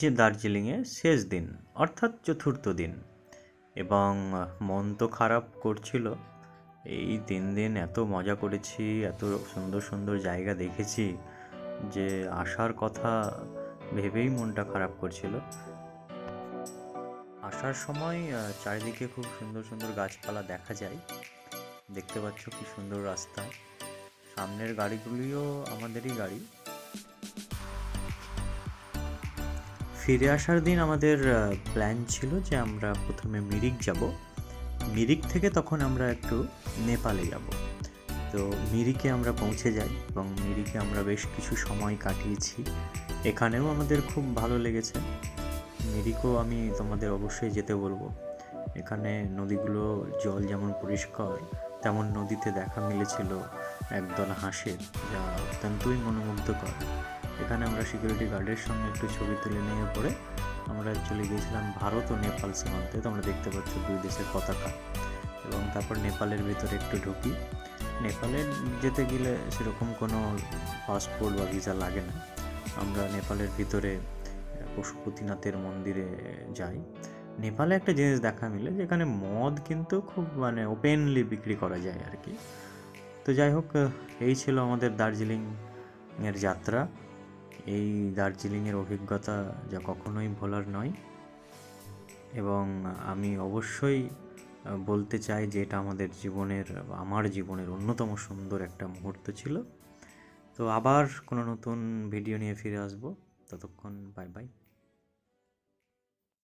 যে দার্জিলিংয়ে শেষ দিন, অর্থাৎ চতুর্থ দিন। এবং মন তো খারাপ করছিল। এই তিন দিন এত মজা করেছি, এত সুন্দর সুন্দর জায়গা দেখেছি যে আসার কথা ভেবেই মনটা খারাপ করছিল। আসার সময় চারিদিকে খুব সুন্দর সুন্দর গাছপালা দেখা যায়। দেখতে পাচ্ছ কি সুন্দর রাস্তা। সামনের গাড়িগুলিও আমাদেরই গাড়ি। ফিরে আসার দিন আমাদের প্ল্যান ছিল যে আমরা প্রথমে মিরিক যাব। মিরিক থেকে তখন আমরা একটু নেপালে যাব। তো মিরিকে আমরা পৌঁছে যাই এবং মিরিকে আমরা বেশ কিছু সময় কাটিয়েছি। এখানেও আমাদের খুব ভালো লেগেছে। মিরিকও আমি তোমাদের অবশ্যই যেতে বলব। এখানে নদীগুলো, জল যেমন পরিষ্কার, তেমন নদীতে দেখা মিলেছিল একদল হাঁসের, যা অত্যন্তই মনোমুগ্ধকর। এখানে আমরা সিকিউরিটি গার্ডের সঙ্গে একটু ছবি তুলে নিয়ে পরে আমরা চলে গিয়েছিলাম ভারত ও নেপাল সীমান্তে। তোমরা দেখতে পাচ্ছ দুই দেশের পতাকা এবং তারপর নেপালের ভিতরে একটু ঢুকি। নেপালে যেতে গেলে সেরকম কোনো পাসপোর্ট বা ভিসা লাগে না। আমরা নেপালের ভিতরে পশুপতিনাথের মন্দিরে যাই। নেপালে একটা জিনিস দেখা মিলে যেখানে মদ কিন্তু খুব মানে ওপেনলি বিক্রি করা যায় আর কি। তো যাই হোক, এই ছিল আমাদের দার্জিলিং এর যাত্রা। এই দার্জিলিংয়ের অভিজ্ঞতা যা কখনোই ভোলার নয়। এবং আমি অবশ্যই বলতে চাই যে এটা আমাদের জীবনের, আমার জীবনের অন্যতম সুন্দর একটা মুহূর্ত ছিল। তো আবার কোনো নতুন ভিডিও নিয়ে ফিরে আসব। ততক্ষণ বাই বাই